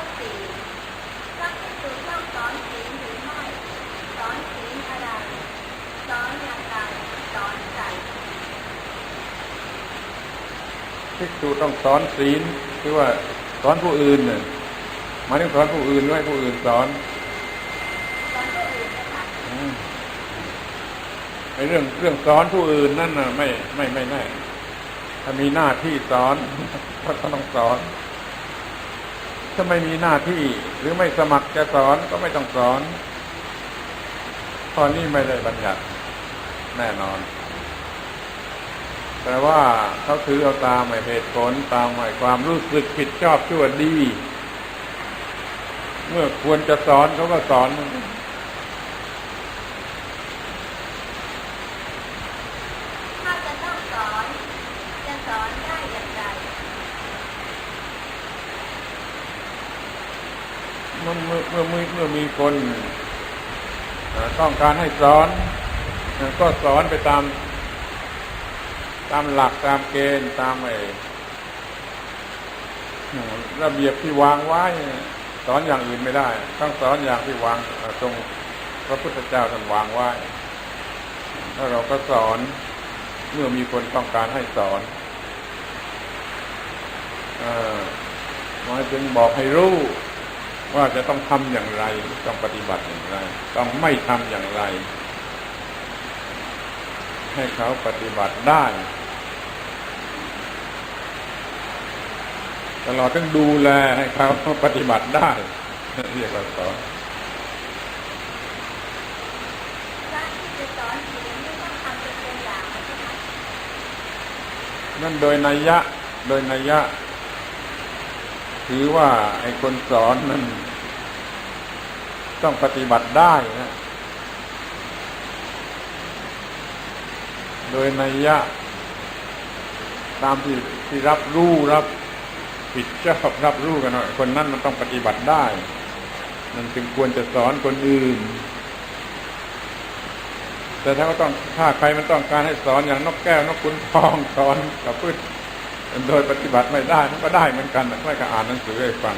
อสี่พระภิกษุต้องสอนศีลหรือไม่ สอนศีลอะไร สอนอย่างไร สอนใจภิกษุต้องสอนศีลคือว่าสอนผู้อื่นเนี่ยหมายถึงสอนผู้อื่นด้วยผู้อื่นสอนสอนผู้อื่นนะคะอืมไอ้เรื่องเรื่องสอนผู้อื่นนั่นน่ะ ไม่ไม่ไม่แน่ถ้ามีหน้าที่สอนก็ต้องสอน ถ้าไม่มีหน้าที่ หรือไม่สมัครจะสอนก็ไม่ต้องสอนตอนนี้ไม่ได้บัญญัติแน่นอน แต่ว่าเขาถือเอาตามหมายเหตุผลตามหมายความรู้สึกผิดชอบชั่วดี เมื่อควรจะสอนเขาก็สอน ถ้าจะต้องสอน จะสอนได้อย่างไร เมื่อเมื่อเมื่อเมื่อเมื่อมีคนต้องการให้สอน ก็สอนไปตาม ตามหลักตามเกณฑ์ตามไอ้ระเบียบที่วางไว้ สอนอย่างอื่นไม่ได้ ต้องสอนอย่างที่วางตรงพระพุทธเจ้าท่านวางไว้แล้วเราก็สอนเมื่อมีคนต้องการให้สอนออหมายถึงบอกให้รู้ ว่าจะต้องทำอย่างไร ต้องปฏิบัติอย่างไร ต้องไม่ทำอย่างไร ให้เขาปฏิบัติได้ ตลอดต้องดูแลให้เขาปฏิบัติได้เรียกว่าสอนพระที่จะสอนศีลไม่ต้อนั่นโดยนัยยะ โดยนัยยะ ถือว่าไอ้คนสอนนั้นต้องปฏิบัติได้นะ โดยนัยยะ ตามที่ที่รับรู้รับผิดชอบรับรู้กันหน่อยคนนั้นมันต้องปฏิบัติได้มันจึงควรจะสอนคนอื่น แต่ถ้าก็ต้องถ้าใครมันต้องการให้สอนอย่างนกแก้วนกขุนทองสอนกับพืช โดยปฏิบัติไม่ได้มันก็ได้เหมือนกันไม่ก็อ่านหนังสือให้ฟัง